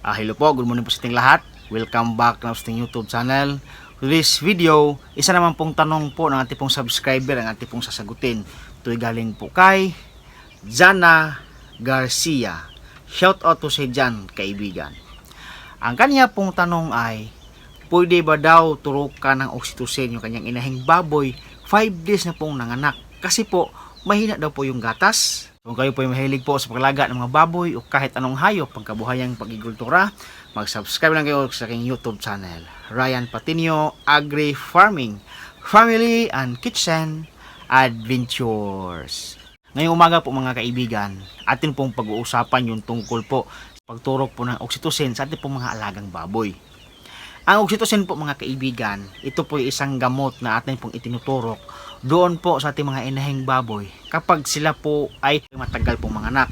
Ah, hello po, good morning po sa ating lahat. Welcome back na sa ating YouTube channel. To this video, isa naman pong tanong po ng ating pong subscriber ang ating pong sasagutin. Ito'y galing po kay Jana Garcia. Shout out to si Jan, kaibigan. Ang kanya pong tanong ay, pwede ba daw turukan ng oxytocin yung kanyang inahing baboy 5 days na pong nanganak? Kasi po, mahina daw po yung gatas. Kung kayo po ay mahilig po sa paglaga ng mga baboy o kahit anong hayop pagkabuhayang pagigultura, mag-subscribe lang kayo sa aking YouTube channel. Ryan Patinio Agri Farming, Family and Kitchen Adventures. Ngayong umaga po mga kaibigan, atin pong pag-uusapan yung tungkol po sa pagturok po ng oxytocin sa ating pong mga alagang baboy. Ang oxytocin po mga kaibigan, ito po ay isang gamot na atin pong itinuturok doon po sa ating mga inahing baboy kapag sila po ay matagal pong manganak.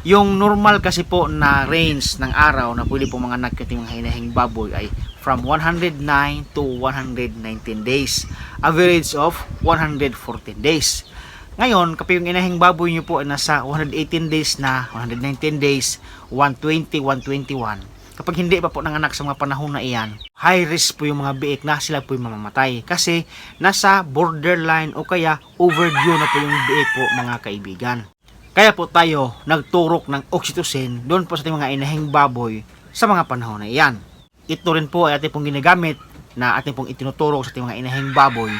Yung normal kasi po na range ng araw na pwede pong manganak yung mga inahing baboy ay from 109 to 119 days. Average of 114 days. Ngayon, kapag yung inahing baboy nyo po ay nasa 118 days na, 119 days, 120, 121, kapag hindi pa po nanganak sa mga panahon na iyan, high risk po yung mga biik na sila po yung mamamatay. Kasi nasa borderline o kaya overdue na po yung biik po mga kaibigan. Kaya po tayo nagturok ng oxytocin doon po sa ating mga inahing baboy sa mga panahon na iyan. Ito rin po ay ating pong ginagamit na ating pong itinuturok sa ating mga inahing baboy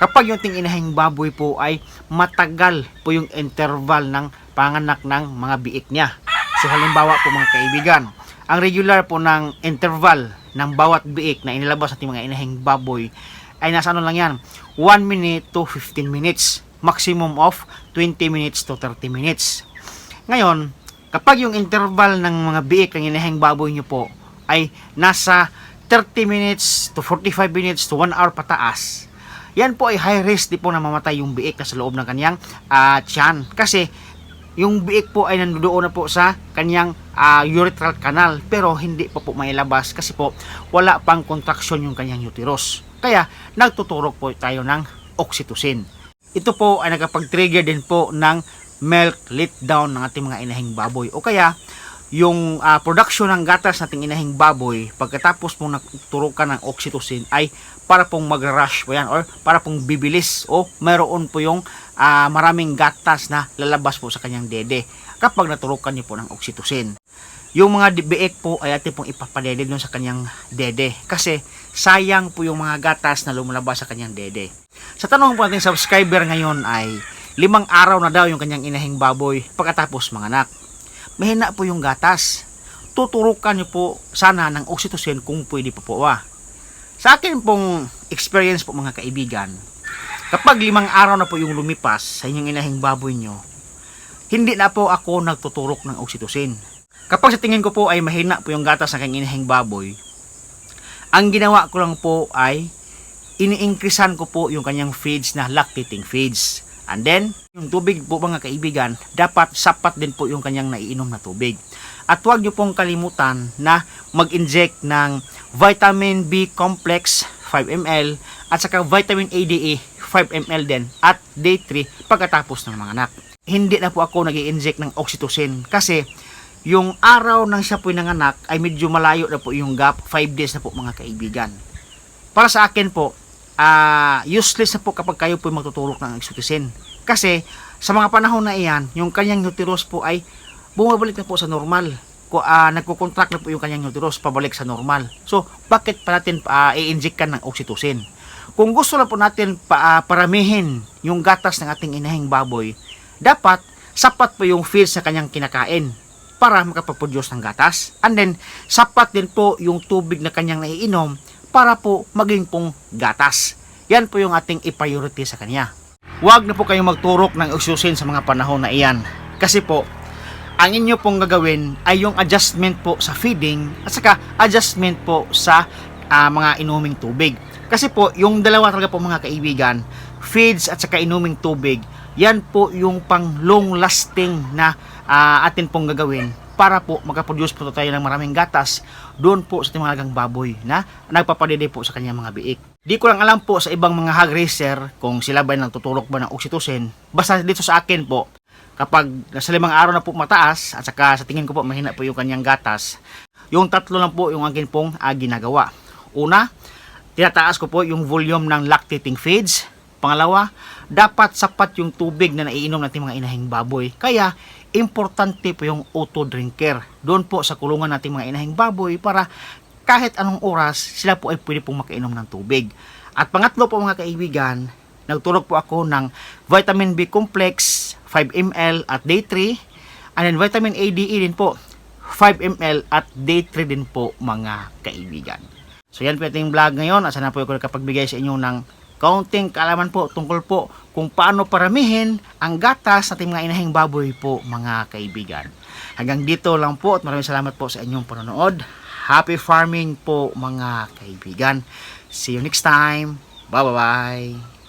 kapag yung ating inahing baboy po ay matagal po yung interval ng panganak ng mga biik niya. So halimbawa po mga kaibigan, ang regular po ng interval ng bawat biik na inilabas natin mga inahing baboy ay nasa ano lang yan, 1 minute to 15 minutes. Maximum of 20 minutes to 30 minutes. Ngayon, kapag yung interval ng mga biik ng inahing baboy nyo po ay nasa 30 minutes to 45 minutes to 1 hour pataas, yan po ay high risk di po na mamatay yung biik na sa loob ng kanyang ah, tiyan. Kasi yung biik po ay nandoon na po sa kanyang ah, urethral canal pero hindi pa po mailabas kasi po wala pang contraction yung kanyang uterus. Kaya nagtuturok po tayo ng oxytocin. Ito po ay nagkapag-trigger din po ng milk letdown ng ating mga inahing baboy o kaya yung ah, production ng gatas nating inahing baboy pagkatapos pong naturukan ng oxytocin ay para pong mag-rush po yan or para pong bibilis o mayroon po yung ah, maraming gatas na lalabas po sa kanyang dede kapag naturukan niyo po ng oxytocin. Yung mga biik po ay atin pong ipapadede doon sa kanyang dede kasi sayang po yung mga gatas na lumalabas sa kanyang dede. Sa tanong po nating subscriber ngayon ay limang araw na daw yung kanyang inahing baboy pagkatapos manganak mahina po yung gatas. Tuturukan niyo po sana ng oxytocin kung pwede po po. Ah. Sa akin pong experience po mga kaibigan, kapag limang araw na po yung lumipas sa inyong inahing baboy nyo, hindi na po ako nagtuturok ng oxytocin. Kapag sa tingin ko po ay mahina po yung gatas ng aking inahing baboy, ang ginawa ko lang po ay ini-increasean ko po yung kanyang feeds na lactating feeds. And then, yung tubig po mga kaibigan, dapat sapat din po yung kanyang naiinom na tubig. At huwag nyo pong kalimutan na mag-inject ng vitamin B complex 5 ml at saka vitamin ADE 5 ml din at day 3 pagkatapos ng mga anak. Hindi na po ako nag inject ng oxytocin kasi yung araw ng siya po nanganak ay medyo malayo na po yung gap 5 days na po mga kaibigan. Para sa akin po, ah useless na po kapag kayo po magtuturok ng oxytocin. Kasi sa mga panahon na iyan, yung kanyang uterus po ay bumabalik na po sa normal. Uh, nagko-contract na po yung kanyang uterus pabalik sa normal. So, bakit pa natin uh, i-inject ka ng oxytocin? Kung gusto lang po natin pa, ah, paramihin yung gatas ng ating inahing baboy, dapat sapat po yung feeds sa kanyang kinakain para makapag-produce ng gatas. And then, sapat din po yung tubig na kanyang naiinom para po maging pong gatas. Yan po yung ating i-priority sa kanya. Huwag na po kayong magturok ng oxytocin sa mga panahon na iyan. Kasi po, ang inyo pong gagawin ay yung adjustment po sa feeding at saka adjustment po sa ah, mga inuming tubig. Kasi po, yung dalawa talaga po mga kaibigan, feeds at saka inuming tubig, yan po yung pang long lasting na ah, atin pong gagawin para po makaproduce po tayo ng maraming gatas doon po sa ating baboy na nagpapadede po sa kanyang mga biik. Di ko lang alam po sa ibang mga hog racer kung sila ba nagtuturok ba ng oxytocin. Basta dito sa akin po, kapag nasa limang araw na po mataas at saka sa tingin ko po mahina po yung kanyang gatas, Yung tatlo lang po yung akin pong ah, ginagawa. Una, tinataas ko po yung volume ng lactating feeds. Pangalawa, dapat sapat yung tubig na naiinom natin mga inahing baboy. Kaya, importante po yung auto drinker. Doon po sa kulungan natin mga inahing baboy para kahit anong oras, sila po ay pwede pong makainom ng tubig. At pangatlo po mga kaibigan, nagturok po ako ng vitamin B complex 5 ml at day 3 and then vitamin A, D, E din po 5 ml at day 3 din po mga kaibigan. So yan po ating vlog ngayon. Asa na po ako nakapagbigay sa inyo ng kaunting kaalaman po tungkol po kung paano paramihin ang gatas ng ating mga inahing baboy po mga kaibigan. Hanggang dito lang po at maraming salamat po sa inyong panonood. Happy farming po mga kaibigan. See you next time. Bye bye.